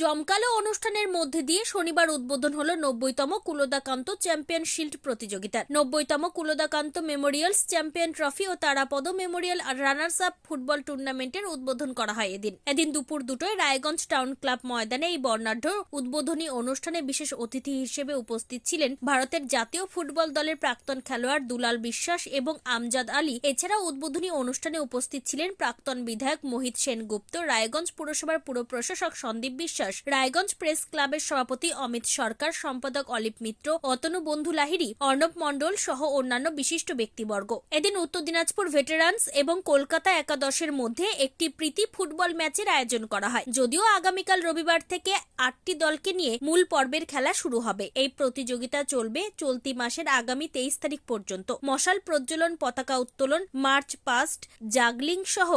জমকালো অনুষ্ঠানের মধ্যে দিয়ে শনিবার উদ্বোধন হলো নব্বইতম কুলদাকান্ত চ্যাম্পিয়ন শিল্ড প্রতিযোগিতার নব্বইতম কুলদাকান্ত মেমোরিয়ালস চ্যাম্পিয়ন ট্রফি ও Tarapada memorial runners up football টুর্নামেন্টের উদ্বোধন করা হয় এদিন। এদিন দুপুর দুটোয় রায়গঞ্জ টাউন ক্লাব ময়দানে এই বর্ণাঢ্য উদ্বোধনী অনুষ্ঠানে বিশেষ অতিথি হিসেবে উপস্থিত ছিলেন ভারতের জাতীয় ফুটবল দলের প্রাক্তন খেলোয়াড় দুলাল বিশ্বাস এবং আমজাদ আলী। এছাড়া উদ্বোধনী অনুষ্ঠানে উপস্থিত ছিলেন প্রাক্তন বিধায়ক মোহিত সেনগুপ্ত, রায়গঞ্জ পুরসভার পুর প্রশাসক সন্দীপ বিশ্বাস রায়গঞ্জ প্রেস ক্লাবের সভাপতি অমিত সরকার, সম্পাদক অলিপ মিত্র, অতনু বন্ধু লাহিড়ী অর্ণব মণ্ডল সহ অন্যান্য বিশিষ্ট ব্যক্তিবর্গ। এদিন উত্তর দিনাজপুর ভেটেরান্স এবং কলকাতা একাদশের মধ্যে একটি প্রীতি ফুটবল ম্যাচের আয়োজন করা হয়। যদিও আগামীকাল রবিবার থেকে আটটি দলকে নিয়ে মূল পর্বের খেলা শুরু হবে। এই প্রতিযোগিতা চলবে চলতি মাসের আগামী তেইশ তারিখ পর্যন্ত। মশাল প্রজ্বলন, পতাকা উত্তোলন, মার্চ পাস্ট, জাগলিং সহ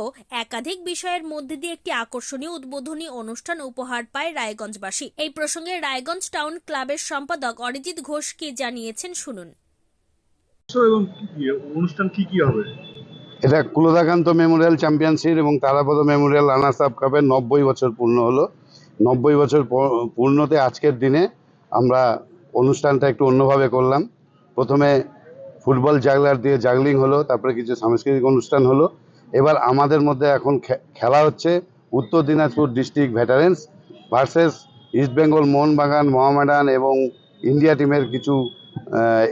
একাধিক বিষয়ের মধ্যে দিয়ে একটি আকর্ষণীয় উদ্বোধনী অনুষ্ঠান উপহার পায় রায়গঞ্জবাসী। এই প্রসঙ্গে রায়গঞ্জ টাউন ক্লাবের সম্পাদক অরিজিৎ ঘোষ কি জানিয়েছেন শুনুন। এবং অনুষ্ঠান কি কি হবে? এটা কুলদাকান্ত মেমোরিয়াল চ্যাম্পিয়নশিপ এবং তারাপদ মেমোরিয়াল আপ কাপের নব্বই বছর পূর্ণ হলো। নব্বই বছর পূর্ণতে আজকের দিনে আমরা অনুষ্ঠানটা একটু অন্যভাবে করলাম। প্রথমে ফুটবল জাগলার দিয়ে জাগলিং হলো তারপরে কিছু সাংস্কৃতিক অনুষ্ঠান হলো। এবার আমাদের মধ্যে এখন খে- খেলা হচ্ছে। Uttar Dinajpur district veterans versus East Bengal Mohun Bagan Mohammedan এবং ইন্ডিয়া টিমের কিছু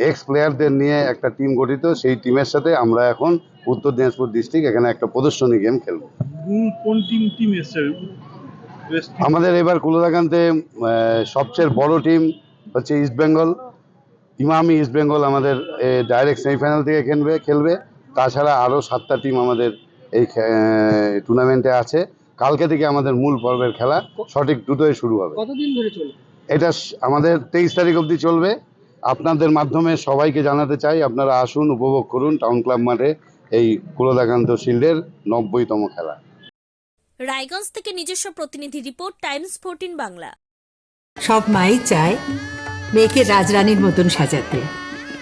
এক্স প্লেয়ারদের নিয়ে একটা টিম গঠিত। সেই টিমের সাথে আমরা এখন উত্তর দিনাজপুর ডিস্ট্রিক্ট এখানে একটা প্রদর্শনী গেম খেলব। কোন কোন টিম টিম এসছে? আমাদের এবার কুলদাকান্তে সবচেয়ে বড় টিম হচ্ছে ইস্ট বেঙ্গল ইমামি ইস্ট বেঙ্গল আমাদের ডাইরেক্ট সেমিফাইনাল থেকে খেলবে খেলবে। তাছাড়া আরও সাতটা টিম আমাদের এই টুর্নামেন্টে আছে। কালকে থেকে আমাদের মূল পর্বের খেলা সঠিক দুটোই শুরু হবে। কতদিন ধরে চলবে? এটা আমাদের তেইশ তারিখ অবধি চলবে। আপনাদের মাধ্যমে সবাইকে জানাতে চাই আপনারা আসুন উপভোগ করুন টাউন ক্লাব মাঠে এই কুলদাকান্ত শিল্ডের নব্বইতম খেলা। রায়গঞ্জ থেকে নিজস্ব প্রতিনিধি রিপোর্ট টাইমস ফোরটিন বাংলা। সব মাই চায় মেয়েকে রাজরানীর মতন সাজাতে।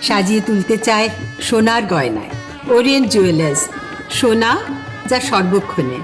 সাজিয়ে তুলতে চায় সোনার গয়নায়। ওরিয়েন্ট জুয়েলার্স সোনা যা সর্বক্ষণের।